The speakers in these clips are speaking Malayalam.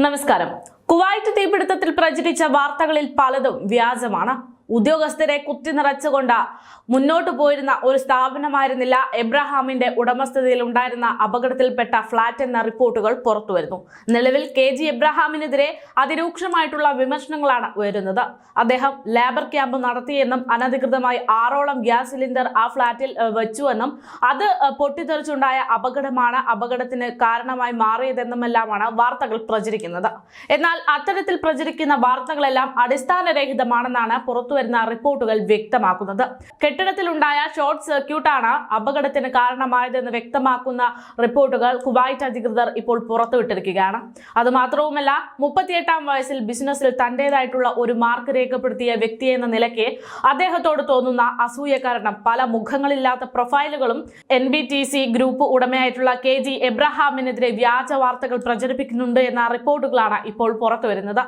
നമസ്കാരം. കുവൈറ്റ് തീപിടുത്തത്തിൽ പ്രചരിച്ച വാർത്തകളിൽ പലതും വ്യാജമാണ്. ഉദ്യോഗസ്ഥരെ കുത്തി നിറച്ചുകൊണ്ട് മുന്നോട്ടു പോയിരുന്ന ഒരു സ്ഥാപനമായിരുന്നില്ല എബ്രഹാമിന്റെ ഉടമസ്ഥതയിൽ ഉണ്ടായിരുന്ന അപകടത്തിൽപ്പെട്ട ഫ്ളാറ്റ് എന്ന റിപ്പോർട്ടുകൾ പുറത്തുവരുന്നു. നിലവിൽ കെ ജി എബ്രഹാമിനെതിരെ അതിരൂക്ഷമായിട്ടുള്ള വിമർശനങ്ങളാണ് ഉയരുന്നത്. അദ്ദേഹം ലേബർ ക്യാമ്പ് നടത്തിയെന്നും അനധികൃതമായി ആറോളം ഗ്യാസ് സിലിണ്ടർ ആ ഫ്ളാറ്റിൽ വെച്ചുവെന്നും അത് പൊട്ടിത്തെറിച്ചുണ്ടായ അപകടമാണ് അപകടത്തിന് കാരണമായി മാറിയതെന്നുമെല്ലാമാണ് വാർത്തകൾ പ്രചരിക്കുന്നത്. എന്നാൽ അത്തരത്തിൽ പ്രചരിക്കുന്ന വാർത്തകളെല്ലാം അടിസ്ഥാനരഹിതമാണെന്നാണ് പുറത്തുവരുന്ന റിപ്പോർട്ടുകൾ വ്യക്തമാക്കുന്നത്. കെട്ടിടത്തിലുണ്ടായ ഷോർട്ട് സർക്യൂട്ടാണ് അപകടത്തിന് കാരണമായതെന്ന് വ്യക്തമാക്കുന്ന റിപ്പോർട്ടുകൾ കുവൈറ്റ് അധികൃതർ ഇപ്പോൾ പുറത്തുവിട്ടിരിക്കുകയാണ്. അതുമാത്രവുമല്ല മുപ്പത്തിയെട്ടാം വയസ്സിൽ ബിസിനസ്സിൽ തന്റേതായിട്ടുള്ള ഒരു മാർക്ക് രേഖപ്പെടുത്തിയ വ്യക്തി എന്ന നിലയ്ക്ക് അദ്ദേഹത്തോട് തോന്നുന്ന അസൂയ കാരണം പല മുഖങ്ങളില്ലാത്ത പ്രൊഫൈലുകളും N B T C group ഉടമയായിട്ടുള്ള K G എബ്രഹാമിനെതിരെ വ്യാജ വാർത്തകൾ പ്രചരിപ്പിക്കുന്നുണ്ട് എന്ന റിപ്പോർട്ടുകളാണ് ഇപ്പോൾ പുറത്തുവരുന്നത്.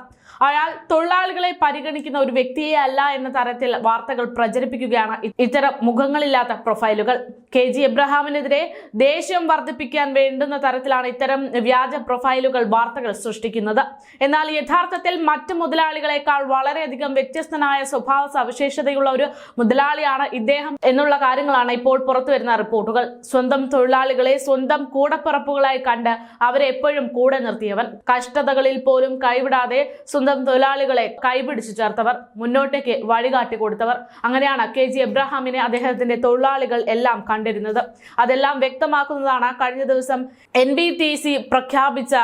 അയാൾ തൊഴിലാളികളെ പരിഗണിക്കുന്ന ഒരു വ്യക്തിയെ അല്ല എന്ന തരത്തിൽ വാർത്തകൾ പ്രചരിപ്പിക്കുകയാണ്. ഇത്തരം മുഖങ്ങളില്ലാത്ത പ്രൊഫൈലുകൾ. കെ ജി എബ്രഹാമിനെതിരെ ദേഷ്യം വർദ്ധിപ്പിക്കാൻ വേണ്ടുന്ന തരത്തിലാണ് ഇത്തരം വ്യാജ പ്രൊഫൈലുകൾ വാർത്തകൾ സൃഷ്ടിക്കുന്നത്. എന്നാൽ യഥാർത്ഥത്തിൽ മറ്റ് മുതലാളികളെക്കാൾ വളരെയധികം വ്യത്യസ്തനായ സ്വഭാവ സവിശേഷതയുള്ള ഒരു മുതലാളിയാണ് ഇദ്ദേഹം എന്നുള്ള കാര്യങ്ങളാണ് ഇപ്പോൾ പുറത്തു വരുന്ന റിപ്പോർട്ടുകൾ. സ്വന്തം തൊഴിലാളികളെ സ്വന്തം കൂടപ്പിറപ്പുകളായി കണ്ട് അവരെ എപ്പോഴും കൂടെ നിർത്തിയവൻ. കഷ്ടതകളിൽ പോലും കൈവിടാതെ സ്വന്തം തൊഴിലാളികളെ കൈപിടിച്ചു ചേർത്തവർ. മുന്നോട്ടേക്ക് വഴികാട്ടി കൊടുത്തവർ. അങ്ങനെയാണ് കെ ജി എബ്രഹാമിനെ അദ്ദേഹത്തിന്റെ തൊഴിലാളികൾ എല്ലാം കണ്ടിരുന്നത്. അതെല്ലാം വ്യക്തമാക്കുന്നതാണ് കഴിഞ്ഞ ദിവസം എൻ പ്രഖ്യാപിച്ച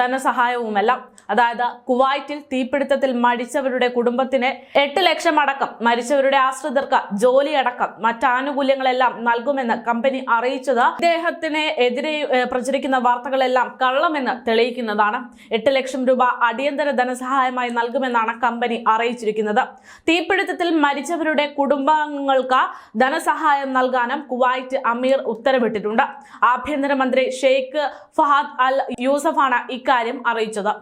ധനസഹായവുമെല്ലാം. അതായത് കുവൈറ്റിൽ തീപിടുത്തത്തിൽ മരിച്ചവരുടെ കുടുംബത്തിന് എട്ട് ലക്ഷം അടക്കം മരിച്ചവരുടെ ആശ്രിതർക്ക് ജോലിയടക്കം മറ്റു മറ്റ് ആനുകൂല്യങ്ങളെല്ലാം നൽകുമെന്ന് കമ്പനി അറിയിച്ചത്. ഇദ്ദേഹത്തിന് എതിരെ പ്രചരിക്കുന്ന വാർത്തകളെല്ലാം കള്ളമെന്ന് തെളിയിക്കുന്നതാണ്. എട്ട് ലക്ഷം രൂപ അടിയന്തര ധനസഹായമായി നൽകുമെന്നാണ് കമ്പനി അറിയിച്ചിരിക്കുന്നത്. തീപിടുത്തത്തിൽ മരിച്ചവരുടെ കുടുംബാംഗങ്ങൾക്ക് ധനസഹായം നൽകാനും കുവൈറ്റ് അമീർ ഉത്തരവിട്ടിട്ടുണ്ട്. ആഭ്യന്തരമന്ത്രി ഷെയ്ഖ് ഫഹദ് അൽ യൂസഫാണ് ഇക്കാര്യം അറിയിച്ചത്.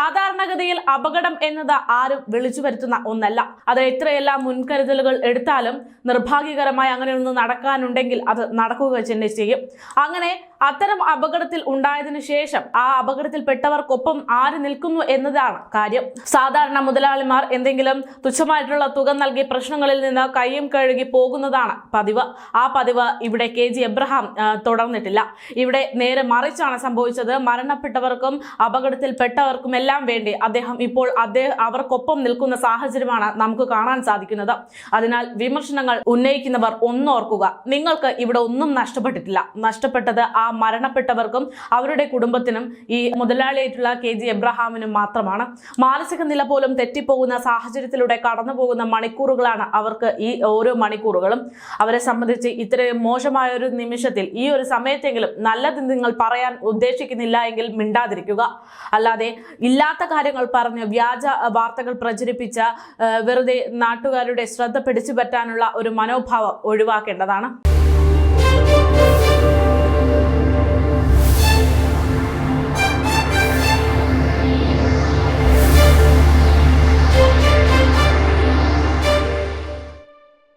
സാധാരണഗതിയിൽ അപകടം എന്നത് ആരും വിളിച്ചു വരുത്തുന്ന ഒന്നല്ല. അത് എത്രയെല്ലാം മുൻകരുതലുകൾ എടുത്താലും നിർഭാഗ്യകരമായി അങ്ങനെ ഒന്ന് നടക്കാനുണ്ടെങ്കിൽ അത് നടക്കുക തന്നെ ചെയ്യും. അങ്ങനെ അത്തരം അപകടത്തിൽ ഉണ്ടായതിനു ശേഷം ആ അപകടത്തിൽപ്പെട്ടവർക്കൊപ്പം ആര് നിൽക്കുന്നു എന്നതാണ് കാര്യം. സാധാരണ മുതലാളിമാർ എന്തെങ്കിലും തുച്ഛമായിട്ടുള്ള തുക നൽകി പ്രശ്നങ്ങളിൽ നിന്ന് കൈയും കഴുകി പോകുന്നതാണ് പതിവ്. ആ പതിവ് ഇവിടെ കെ ജി എബ്രഹാം തുടർന്നിട്ടില്ല. ഇവിടെ നേരെ മറിച്ചാണ് സംഭവിച്ചത്. മരണപ്പെട്ടവർക്കും അപകടത്തിൽപ്പെട്ടവർക്കും എല്ലാം വേണ്ടി അദ്ദേഹം ഇപ്പോൾ അദ്ദേഹം അവർക്കൊപ്പം നിൽക്കുന്ന സാഹചര്യമാണ് നമുക്ക് കാണാൻ സാധിക്കുന്നത്. അതിനാൽ വിമർശനങ്ങൾ ഉന്നയിക്കുന്നവർ ഒന്നോർക്കുക നിങ്ങൾക്ക് ഇവിടെ ഒന്നും നഷ്ടപ്പെട്ടിട്ടില്ല. നഷ്ടപ്പെട്ടത് ആ മരണപ്പെട്ടവർക്കും അവരുടെ കുടുംബത്തിനും ഈ മുതലാളിയായിട്ടുള്ള കെ ജി എബ്രഹാമിനും മാത്രമാണ്. മാനസിക നില പോലും തെറ്റിപ്പോകുന്ന സാഹചര്യത്തിലൂടെ കടന്നു പോകുന്ന മണിക്കൂറുകളാണ് അവർക്ക് ഈ ഓരോ മണിക്കൂറുകളും. അവരെ സംബന്ധിച്ച് ഇത്രയും മോശമായ ഒരു നിമിഷത്തിൽ ഈ ഒരു സമയത്തെങ്കിലും നല്ലത് നിങ്ങൾ പറയാൻ ഉദ്ദേശിക്കുന്നില്ല എങ്കിൽ മിണ്ടാതിരിക്കുക. അല്ലാതെ ഇല്ലാത്ത കാര്യങ്ങൾ പറഞ്ഞ് വ്യാജ വാർത്തകൾ പ്രചരിപ്പിച്ച വെറുതെ നാട്ടുകാരുടെ ശ്രദ്ധ പിടിച്ചു പറ്റാനുള്ള ഒരു മനോഭാവം ഒഴിവാക്കേണ്ടതാണ്.